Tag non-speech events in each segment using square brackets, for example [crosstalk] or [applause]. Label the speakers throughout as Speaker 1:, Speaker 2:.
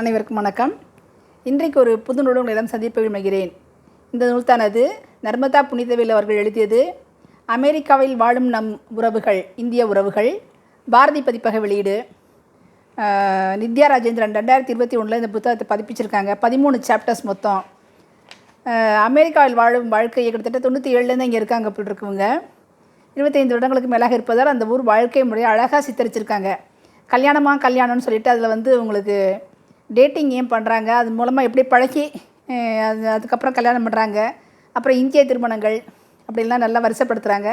Speaker 1: அனைவருக்கும் வணக்கம். இன்றைக்கு ஒரு புது நூல் உங்களிடம் சந்திப்ப விரும்புகிறேன். இந்த நூல்தானது நர்மதா புனிதவேல் அவர்கள் எழுதியது அமெரிக்காவில் வாழும் நம் உறவுகள் இந்திய உறவுகள் பாரதி பதிப்பக வெளியீடு. நித்யா ராஜேந்திரன் ரெண்டாயிரத்தி இருபத்தி ஒன்றில் இந்த புத்தகத்தை பதிப்பிச்சிருக்காங்க. பதிமூணு சாப்டர்ஸ் மொத்தம். அமெரிக்காவில் வாழும் வாழ்க்கையை கிட்டத்தட்ட தொண்ணூற்றி ஏழுலேருந்து இங்கே இருக்காங்க அப்படி இருக்கவங்க இருபத்தைந்து வருடங்களுக்கு மேலாக இருப்பதால் அந்த ஊர் வாழ்க்கை முறையை அழகாக சித்தரிச்சிருக்காங்க. கல்யாணமாக கல்யாணம்னு சொல்லிட்டு அதில் வந்து உங்களுக்கு டேட்டிங் ஏன் பண்ணுறாங்க அது மூலமாக எப்படி பழகி அது அதுக்கப்புறம் கல்யாணம் பண்ணுறாங்க அப்புறம் இந்திய திருமணங்கள் அப்படிலாம் நல்லா வரிசைப்படுத்துகிறாங்க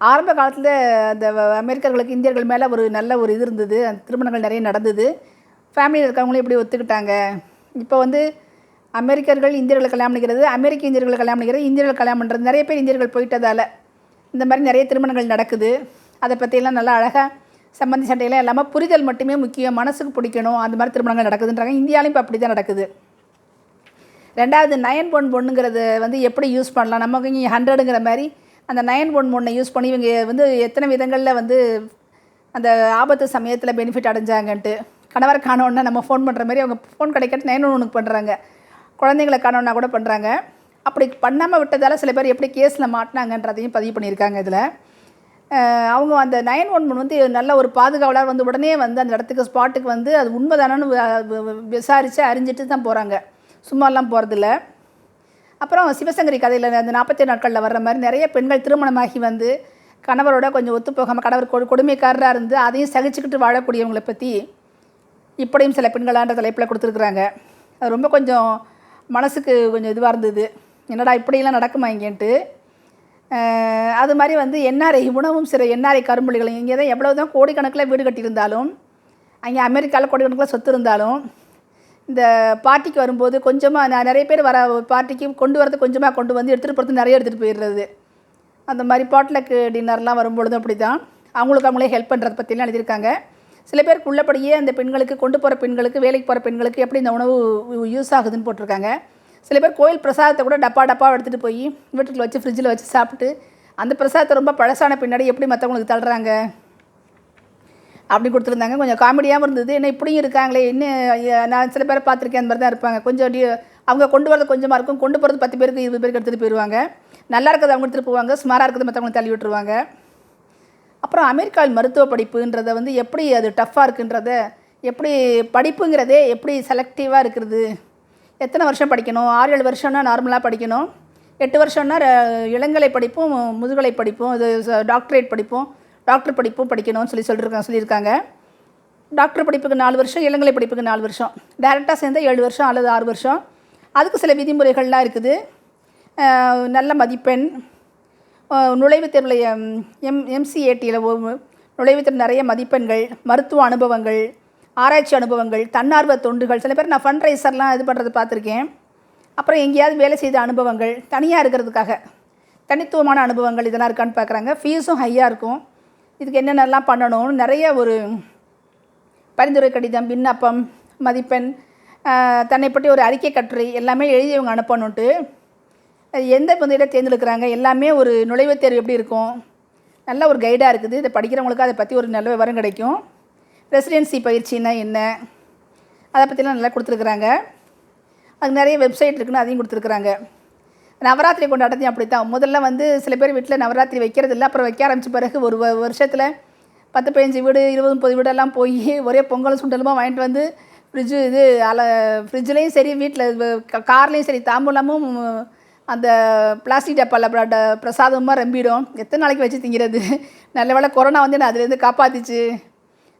Speaker 1: ஆரம்ப காலத்தில் அந்த வ- அமெரிக்கர்களுக்கு இந்தியர்கள் மேலே ஒரு நல்ல ஒரு இது இருந்தது. அந்த திருமணங்கள் நிறைய நடந்தது. ஃபேமிலியில் இருக்கிறவங்களும் எப்படி ஒத்துக்கிட்டாங்க. இப்போ வந்து அமெரிக்கர்கள் இந்தியர்களை கல்யாணம் பண்ணிக்கிறது அமெரிக்க இந்தியர்களை கல்யாணம் பண்ணிக்கிறது இந்தியர்கள் கல்யாணம் பண்ணுறது நிறைய பேர் இந்தியர்கள் போயிட்டதால் இந்த மாதிரி நிறைய திருமணங்கள் நடக்குது. அதை பற்றியெல்லாம் நல்லா அழகாக சம்பந்தி சண்டையெல்லாம் இல்லாமல் புரிதல் மட்டுமே முக்கியம். மனசுக்கு பிடிக்கணும். அந்த மாதிரி திருமணங்கள் நடக்குதுன்றாங்க. இந்தியாவிலும் இப்போ அப்படி தான் நடக்குது. ரெண்டாவது நயன் ஒன் பொண்ணுங்கிறது வந்து எப்படி யூஸ் பண்ணலாம்? நமக்கு இங்கே ஹண்ட்ரடுங்கிற மாதிரி அந்த நயன் ஒன் ஒன்னை யூஸ் பண்ணி இவங்க வந்து எத்தனை விதங்களில் வந்து அந்த ஆபத்து சமயத்தில் பெனிஃபிட் அடைஞ்சாங்கன்ட்டு. கணவர் காணோன்னா நம்ம ஃபோன் பண்ணுற மாதிரி அவங்க ஃபோன் கிடைக்காட்டி நைன் ஒன் ஒனுக்கு பண்ணுறாங்க குழந்தைங்களை காணோன்னா கூட பண்ணுறாங்க அப்படி பண்ணாமல் விட்டதால் சில பேர் எப்படி கேஸில் மாட்டினாங்கன்றதையும் பதிவு பண்ணியிருக்காங்க இதில். அவங்க அந்த நைன் ஒன் ஒன் வந்து நல்ல ஒரு பாதுகாவலர் வந்து உடனே வந்து அந்த இடத்துக்கு ஸ்பாட்டுக்கு வந்து அது உண்மைதானு விசாரித்து அறிஞ்சிட்டு தான் போகிறாங்க சும்மாலாம் போகிறதில்ல அப்புறம் சிவசங்கரி கதையில் அந்த நாற்பத்தி நாட்களில் வர்ற மாதிரி நிறைய பெண்கள் திருமணமாகி வந்து கணவரோட கொஞ்சம் ஒத்துப்போகாமல் கணவர் கொடு கொடுமைக்காரராக இருந்து அதையும் சகிச்சுக்கிட்டு வாழக்கூடியவங்களை பற்றி இப்படியும் சில பெண்களான்ற தலைப்பில் கொடுத்துருக்குறாங்க. அது ரொம்ப கொஞ்சம் மனசுக்கு கொஞ்சம் இதுவாக இருந்தது. என்னடா இப்படியெல்லாம் நடக்குமா இங்கேன்ட்டு. அது மாதிரி வந்து என்ஆர்ஐ உணவும் சிறு என்ஆர்ஐ கரும்புலிகளும் இங்கே தான் எவ்வளோ தான் கோடிக்கணக்கில் வீடு கட்டியிருந்தாலும் அங்கே அமெரிக்காவில் கோடிக்கணக்கில் சொத்து இருந்தாலும் இந்த பார்ட்டிக்கு வரும்போது கொஞ்சமாக நான் நிறைய பேர் வர பார்ட்டிக்கு கொண்டு வரது கொஞ்சமாக கொண்டு வந்து எடுத்துகிட்டு போகிறது நிறைய எடுத்துகிட்டு போயிடுறது. அந்த மாதிரி பாட்லக்கு டின்னர்லாம் வரும்பொழுதும் அப்படி தான் அவங்களுக்கு அவங்களே ஹெல்ப் பண்ணுறதை பற்றிலாம் எழுதியிருக்காங்க. சில பேருக்கு உள்ளபடியே அந்த பெண்களுக்கு கொண்டு போகிற பெண்களுக்கு வேலைக்கு போகிற பெண்களுக்கு எப்படி இந்த உணவு யூஸ் ஆகுதுன்னு போட்டிருக்காங்க. சில பேர் கோயில் பிரசாதத்தை கூட டப்பா டப்பா எடுத்துகிட்டு போய் வீட்டுக்குள்ள வச்சு ஃப்ரிட்ஜில் வச்சு சாப்பிட்டு அந்த பிரசாதத்தை ரொம்ப பழசான பின்னாடி எப்படி மற்றவங்களுக்கு தள்ளுறாங்க? அப்படி கொடுத்துருந்தாங்க. கொஞ்சம் காமெடியாகவும் இருந்தது. என்ன இப்படியும் இருக்காங்களே? இன்னும் நான் சில பேரை பார்த்துருக்கேன். அந்த மாதிரி தான் இருப்பாங்க. கொஞ்சம் டி அவங்க கொண்டு வரது கொஞ்சமாக இருக்கும். கொண்டு போகிறது பத்து பேருக்கு இருபது பேருக்கு எடுத்துகிட்டு போயிடுவாங்க நல்லா இருக்கிறது அவங்க எடுத்துகிட்டு போவாங்க. ஸ்மாராக இருக்கிறது மற்றவங்களுக்கு தள்ளி விட்டுருவாங்க. அப்புறம் அமெரிக்காவில் மருத்துவ படிப்புன்றத வந்து எப்படி அது டஃப்பாக இருக்குன்றத எப்படி படிப்புங்கிறதே எப்படி செலக்டிவாக இருக்கிறது? எத்தனை வருஷம் படிக்கணும்? ஆறு ஏழு வருஷம்னா நார்மலாக படிக்கணும். எட்டு வருஷம்னா ர- இளங்கலை படிப்பும் முதுகலை படிப்பும் இது டாக்டரேட் படிப்பும் டாக்டர் படிப்பும் படிக்கணும்னு சொல்லி சொல்லியிருக்காங்க சொல்லியிருக்காங்க. டாக்டர் படிப்புக்கு நாலு வருஷம் இளங்கலை படிப்புக்கு நாலு வருஷம். டேரெக்டாக சேர்ந்தால் ஏழு வருஷம் அல்லது ஆறு வருஷம். அதுக்கு சில விதிமுறைகள்லாம் இருக்குது. நல்ல மதிப்பெண் நுழைவுத் தேர்வில் எம் எம் எம்சிஏடியில் நுழைவுத் தேர்வு நிறைய மதிப்பெண்கள் மருத்துவ அனுபவங்கள் ஆராய்ச்சி அனுபவங்கள் தன்னார்வ தொண்டுகள் சில பேர் நான் ஃபண்ட் ரைசர்லாம் இது பண்ணுறது பார்த்துருக்கேன். அப்புறம் எங்கேயாவது வேலை செய்த அனுபவங்கள் தனியாக இருக்கிறதுக்காக தனித்துவமான அனுபவங்கள் இதெல்லாம் இருக்கான்னு பார்க்குறாங்க. ஃபீஸும் ஹையாக இருக்கும். இதுக்கு என்னென்னலாம் பண்ணணும்னு நிறைய ஒரு பரிந்துரை கடிதம் விண்ணப்பம் மதிப்பெண் தன்னை பற்றி ஒரு அறிக்கை கட்டுரை எல்லாமே எழுதி இவங்க அனுப்பணுன்ட்டு அது எந்த முதலீடை தேர்ந்தெடுக்கிறாங்க எல்லாமே ஒரு நுழைவுத் தேர்வு எப்படி இருக்கும்? நல்ல ஒரு கைடாக இருக்குது. இதை படிக்கிறவங்களுக்கு அதை பற்றி ஒரு நல்ல விவரம் கிடைக்கும். ரெசிடென்சி பயிற்சின்னா என்ன? அதை பற்றிலாம் நல்லா கொடுத்துருக்குறாங்க. அதுக்கு நிறைய வெப்சைட் இருக்குன்னு அதையும் கொடுத்துருக்குறாங்க. நவராத்திரி கொண்டாட்டத்தையும் அப்படி தான் முதல்ல வந்து சில பேர் வீட்டில் நவராத்திரி வைக்கிறது இல்லை அப்புறம் வைக்க ஆரம்பித்த பிறகு ஒரு வருஷத்தில் பத்து பதினஞ்சு வீடு இருபது முப்பது வீடெல்லாம் போய் ஒரே பொங்கல் சுண்டலுமா வாங்கிட்டு வந்து ஃப்ரிட்ஜு இது அல ஃப்ரிட்ஜ்லேயும் சரி வீட்டில் கார்லேயும் சரி தாம்பூலமும் அந்த பிளாஸ்டிக் டப்பாவில் பிரசாதமாக ரம்பிடும். எத்தனை நாளைக்கு வச்சு திங்கிறது? நல்ல வேலை கொரோனா வந்து நான் அதுலேருந்து காப்பாற்றிச்சு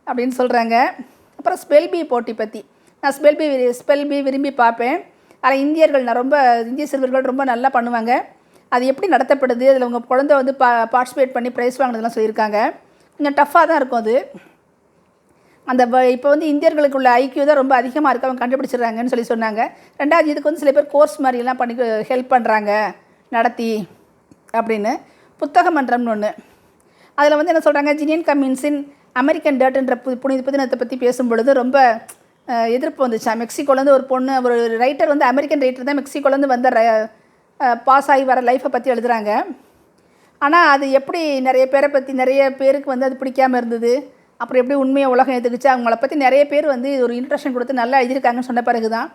Speaker 1: அப்படின்னு சொல்கிறாங்க அப்புறம் ஸ்பெல் பி போட்டி பற்றி நான் ஸ்பெல் பி ஸ்பெல் பி விரும்பி பார்ப்பேன். ஆனால் இந்தியர்கள் நான் ரொம்ப இந்திய சிறுவர்கள் ரொம்ப நல்லா பண்ணுவாங்க. அது எப்படி நடத்தப்படுது? அதில் உங்கள் குழந்தை வந்து பா பார்ட்டிசிபேட் பண்ணி ப்ரைஸ் வாங்கினதெல்லாம் சொல்லியிருக்காங்க. கொஞ்சம் டஃப்பாக தான் இருக்கும் அது. அந்த இப்போ வந்து இந்தியர்களுக்குள்ள ஐக்கியூ தான் ரொம்ப அதிகமாக இருக்கு. அவங்க கண்டுபிடிச்சிடுறாங்கன்னு சொல்லி சொன்னாங்க. ரெண்டாவது இதுக்கு வந்து சில பேர் கோர்ஸ் மாதிரிலாம் பண்ணி ஹெல்ப் பண்ணுறாங்க நடத்தி அப்படின்னு. புத்தக மன்றம்னு ஒன்று அதில் வந்து என்ன சொல்கிறாங்க ஜினியன் கம்மின்ஸின் அமெரிக்கன் டேட்ன்ற பு புனித புதினத்தை பற்றி பேசும்பொழுது ரொம்ப எதிர்ப்பு வந்துச்சா. மெக்சிகோலேருந்து ஒரு பொண்ணு ஒரு ரைட்டர் வந்து அமெரிக்கன் ரைட்டர் தான் மெக்சிகோலேருந்து வந்த பாஸ் ஆகி வர லைஃப்பை பற்றி எழுதுகிறாங்க ஆனால் அது எப்படி நிறைய பேரை பற்றி நிறைய பேருக்கு வந்து அது பிடிக்காம இருந்தது? அப்புறம் எப்படி உண்மையை உலகம் எதுக்குச்சு அவங்கள பற்றி நிறைய பேர் வந்து இது ஒரு இன்ட்ரெஷன் கொடுத்து நல்லா எழுதியிருக்காங்கன்னு சொன்ன பிறகு தான்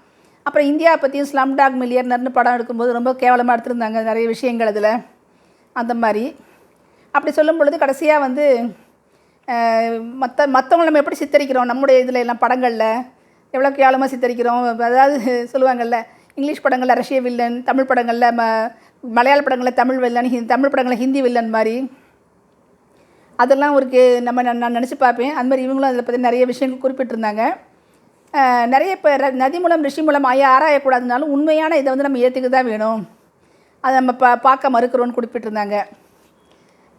Speaker 1: அப்புறம் இந்தியா பற்றியும் ஸ்லம் டாக் மில்லியர்னர்னு படம் எடுக்கும்போது ரொம்ப கேவலமாக எடுத்திருந்தாங்க நிறைய விஷயங்கள் அதில். அந்த மாதிரி. அப்படி சொல்லும் பொழுது கடைசியாக வந்து மற்ற மற்றவங்கள நம்ம எப்படி சித்தரிக்கிறோம்? நம்முடைய இதில் எல்லாம் படங்களில் எவ்வளோ கேவலமாக சித்தரிக்கிறோம்? அதாவது சொல்லுவாங்கள்ல இங்கிலீஷ் படங்களில் ரஷ்ய வில்லன் தமிழ் படங்களில் ம மலையாள படங்களில் தமிழ் வில்லன் ஹி தமிழ் படங்களில் ஹிந்தி வில்லன் மாதிரி. அதெல்லாம் ஒரு கே நம்ம நான் நான் நினச்சி பார்ப்பேன். அந்த மாதிரி இவங்களும் அதில் பற்றி நிறைய விஷயங்கள் குறிப்பிட்டிருந்தாங்க. நிறைய இப்போ ர- நதி மூலம் ரிஷி மூலம் ஆய ஆராயக்கூடாதுனாலும் உண்மையான இதை வந்து நம்ம ஏற்றுக்க தான் வேணும். அதை நம்ம பா பார்க்க மறுக்கிறோன்னு குறிப்பிட்டிருந்தாங்க.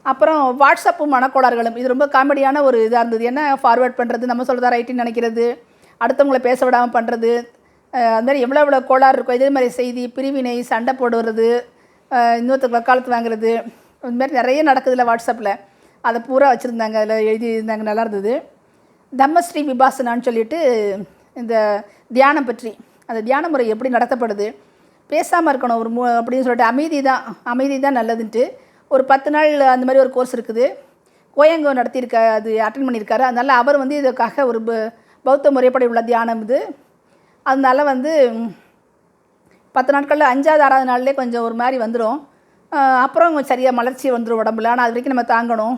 Speaker 1: அப்புறம் வாட்ஸ்அப்பும் மனக்கோளாறுகளும். இது ரொம்ப காமெடியான ஒரு இதாக இருந்தது. என்ன ஃபார்வேர்ட் பண்ணுறது நம்ம சொல்கிறதா ரைட்டுன்னு நினைக்கிறது. அடுத்தவங்களை பேச விடாமல் பண்ணுறது அது மாதிரி எவ்வளோ எவ்வளோ கோளாறு இருக்கும். இதே மாதிரி செய்தி பிரிவினை சண்டை போடுறது அஹ் வக்காலத்து வாங்குறது. இந்த மாதிரி நிறைய நடக்குதுல்ல வாட்ஸ்அப்பில் அதை பூரா வச்சுருந்தாங்க. அதில் எழுதி இருந்தாங்க நல்லா இருந்தது. தம்மஸ்ரீ விபாசனான்னு சொல்லிட்டு இந்த தியானம் பற்றி. அந்த தியான முறை எப்படி நடத்தப்படுது? பேசாமல் இருக்கணும். ஒரு மூ அப்படின்னு சொல்லிட்டு அமைதி தான். அமைதி தான் நல்லதுன்ட்டு. ஒரு பத்து நாள் அந்த மாதிரி ஒரு கோர்ஸ் இருக்குது. கோயங்கோ நடத்தியிருக்க அது அட்டன் பண்ணியிருக்காரு. அதனால் அவர் வந்து இதுக்காக ஒரு ப- பௌத்த முறைப்படி உள்ள தியானம் இது. அதனால வந்து பத்து நாட்களில் அஞ்சாவது ஆறாவது நாள்லேயே கொஞ்சம் ஒரு மாதிரி வந்துடும் அப்புறம் சரியாக மலர்ச்சி வந்துடும் உடம்புல. ஆனால் அது வரைக்கும் நம்ம தாங்கணும்.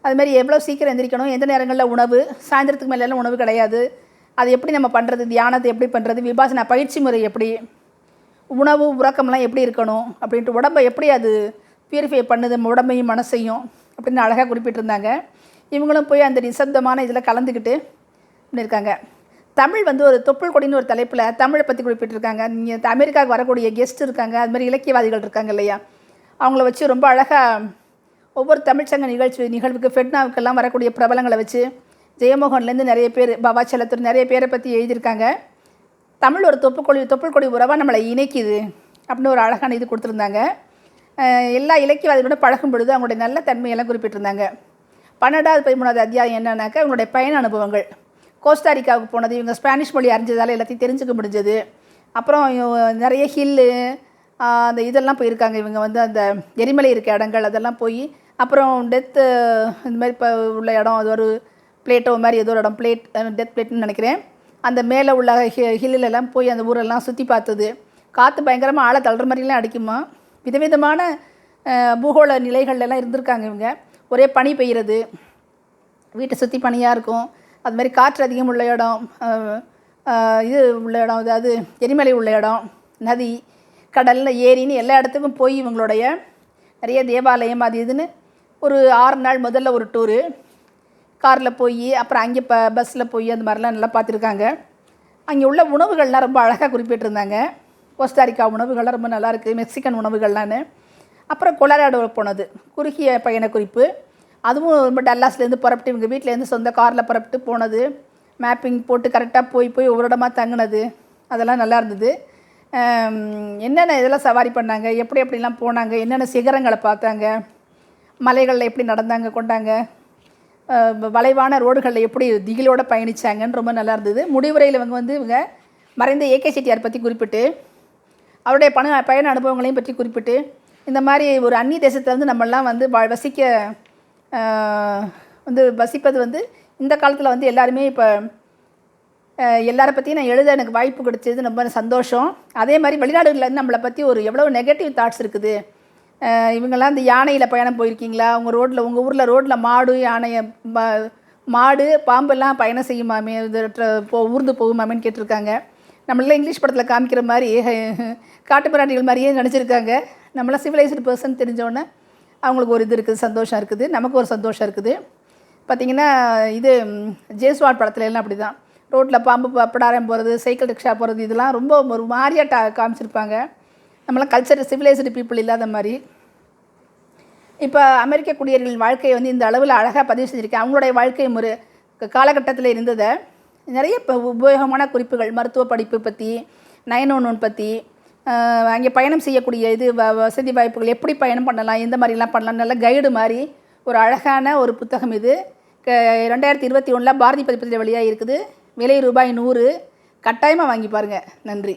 Speaker 1: அது மாதிரி எவ்வளோ சீக்கிரம் எந்திரிக்கணும் எந்த நேரங்களில் உணவு? சாயந்தரத்துக்கு மேலெல்லாம் உணவு கிடையாது. அது எப்படி நம்ம பண்ணுறது தியானத்தை எப்படி பண்ணுறது விபாசனா பயிற்சி முறை எப்படி? உணவு உறக்கம்லாம் எப்படி இருக்கணும்? அப்படின்ட்டு உடம்பை எப்படி அது பியூரிஃபை பண்ணுது நம்ம உடம்பையும் மனசையும் அப்படின்னு அழகாக குறிப்பிட்டிருந்தாங்க. இவங்களும் போய் அந்த நிசப்தமான இதில் கலந்துக்கிட்டு பண்ணியிருக்காங்க தமிழ் வந்து ஒரு தொப்புள் கொடின்னு ஒரு தலைப்பில் தமிழை பற்றி குறிப்பிட்டிருக்காங்க. நீங்கள் அமெரிக்காவுக்கு வரக்கூடிய கெஸ்ட் இருக்காங்க. அது மாதிரி இலக்கியவாதிகள் இருக்காங்க இல்லையா? அவங்கள வச்சு ரொம்ப அழகாக ஒவ்வொரு தமிழ்ச்சங்க நிகழ்ச்சி நிகழ்வுக்கு ஃபெட்னாவுக்கெல்லாம் வரக்கூடிய பிரபலங்களை வச்சு ஜெயமோகன்லேருந்து நிறைய பேர் பாபா செல்லத்தூர் நிறைய பேரை பற்றி எழுதியிருக்காங்க. தமிழ் ஒரு தொப்புக்கொடி தொப்புள் கொடி உறவாக நம்மளை இணைக்குது அப்படின்னு ஒரு அழகான இது கொடுத்துருந்தாங்க. எல்லா இலக்கியவாதிகளோட பழகும் பொழுது அவங்களுடைய நல்ல தன்மையெல்லாம் குறிப்பிட்டிருந்தாங்க. பன்னெண்டாவது பதிமூணாவது அத்தியாயம் என்னன்னாக்கா இவங்களுடைய பயண அனுபவங்கள். கோஸ்டாரிக்காவுக்கு போனது இவங்க ஸ்பானிஷ் மொழி அறிஞ்சதால் எல்லாத்தையும் தெரிஞ்சுக்க முடிஞ்சது. அப்புறம் நிறைய ஹில்லு அந்த இதெல்லாம் போயிருக்காங்க. இவங்க வந்து அந்த எரிமலை இருக்க இடங்கள் அதெல்லாம் போய் அப்புறம் டெத்து இந்த மாதிரி இப்போ உள்ள இடம் அது ஒரு பிளேட்டோ மாதிரி ஏதோ ஒரு இடம் பிளேட் டெத் பிளேட்னு நினைக்கிறேன். அந்த மேலே உள்ள ஹி- ஹில்லுலெல்லாம் போய் அந்த ஊரெல்லாம் சுற்றி பார்த்தது. காற்று பயங்கரமாக ஆளை தள்ளுற மாதிரிலாம் அடிக்குமா? விதவிதமான பூகோள நிலைகள்லாம் இருந்திருக்காங்க இவங்க. ஒரே பனி பெய்கிறது வீட்டை சுற்றி பனியாக இருக்கும் அது மாதிரி காற்று அதிகம் உள்ள இடம் இது உள்ள இடம் அதாவது எரிமலை உள்ள இடம் நதி கடலில் ஏரின்னு எல்லா இடத்துக்கும் போய் இவங்களுடைய நிறைய தேவாலயம் அது இதுன்னு ஒரு ஆறு நாள் முதல்ல ஒரு டூரு. காரில் போய் அப்புறம் அங்கே ப பஸ்ஸில் போய் அந்த மாதிரிலாம் நல்லா பார்த்துருக்காங்க. அங்கே உள்ள உணவுகள்லாம் ரொம்ப அழகாக குறிப்பிட்டிருந்தாங்க. கோஸ்டாரிக்கா உணவுகள்லாம் ரொம்ப நல்லா இருக்குது மெக்சிகன் உணவுகள்லான்னு அப்புறம் கொலராடோ போனது. குறுகிய பயண குறிப்பு. அதுவும் ரொம்ப டல்லாஸ்லேருந்து புறப்பட்டு இவங்க வீட்டிலேருந்து சொந்த காரில் புறப்பட்டு போனது. மேப்பிங் போட்டு கரெக்டாக போய் போய் ஒவ்வொரு இடமா தங்கினது. அதெல்லாம் நல்லா இருந்தது. என்னென்ன இதெல்லாம் சவாரி பண்ணாங்க? எப்படி எப்படிலாம் போனாங்க? என்னென்ன சிகரங்களை பார்த்தாங்க? மலைகளில் எப்படி நடந்தாங்க கொண்டாங்க? வளைவான ரோடுகளில் எப்படி திகிலோடு பயணிச்சாங்கன்னு ரொம்ப நல்லா இருந்தது. முடிவுரையில் இவங்க வந்து இவங்க மறைந்த ஏகே செட்டியார் பற்றி குறிப்பிட்டு அவருடைய பண பயண அனுபவங்களையும் பற்றி குறிப்பிட்டு இந்த மாதிரி ஒரு அந்நிய தேசத்துலேருந்து நம்மெல்லாம் வந்து வா வசிக்க வந்து வசிப்பது வந்து இந்த காலத்தில் வந்து எல்லாருமே இப்போ எல்லாரை பற்றியும் நான் எழுத எனக்கு வாய்ப்பு கிடைச்சது ரொம்ப சந்தோஷம். அதே மாதிரி வெளிநாடுகளில் இருந்து நம்மளை பற்றி ஒரு எவ்வளோ நெகட்டிவ் தாட்ஸ் இருக்குது. இவங்கெல்லாம் இந்த யானையில் பயணம் போயிருக்கீங்களா? உங்கள் ரோட்டில் உங்கள் ஊரில் ரோட்டில் மாடு யானையை மாடு பாம்பெல்லாம் பயணம் செய்யுமாமே? இது போ ஊர்ந்து போகுமாமேன்னு கேட்டிருக்காங்க. நம்மளெல்லாம் இங்கிலீஷ் படத்தில் காமிக்கிற மாதிரி [laughs] காட்டுப்பிராணிகள் மாதிரியே நினச்சிருக்காங்க நம்மளாம் சிவிலைஸ்டு பர்சன் தெரிஞ்சோன்னே அவங்களுக்கு ஒரு இது இருக்குது சந்தோஷம் இருக்குது. நமக்கு ஒரு சந்தோஷம் இருக்குது. பார்த்திங்கன்னா இது ஜேஸ்வாட் படத்துல எல்லாம் அப்படி தான் ரோட்டில் பாம்பு ப- படாரம் போகிறது சைக்கிள் ரிக்ஷா போகிறது இதெல்லாம் ரொம்ப ஒரு மாதிரியாக டா காமிச்சிருப்பாங்க. நம்மளாம் கல்ச்சர் சிவிலைஸ்டு பீப்புள் இல்லாத மாதிரி. இப்போ அமெரிக்க குடியர்களின் வாழ்க்கையை வந்து இந்த அளவில் அழகாக பதிவு செஞ்சுருக்கேன். அவங்களுடைய வாழ்க்கை முறை காலகட்டத்தில் இருந்ததை நிறைய இப்போ உபயோகமான குறிப்புகள் மருத்துவ படிப்பு பற்றி நயன் ஒன் ஒன் பற்றி அங்கே பயணம் செய்யக்கூடிய இது வ- வசதி வாய்ப்புகள் எப்படி பயணம் பண்ணலாம் எந்த மாதிரிலாம் பண்ணலாம் நல்ல கைடு மாதிரி ஒரு அழகான ஒரு புத்தகம் இது. க ரெண்டாயிரத்தி இருபத்தி ஒன்றில் பாரதி பதிப்பதில் வெளியாக இருக்குது. விலை ரூபாய் நூறு. கட்டாயமாக வாங்கி பாருங்கள் நன்றி.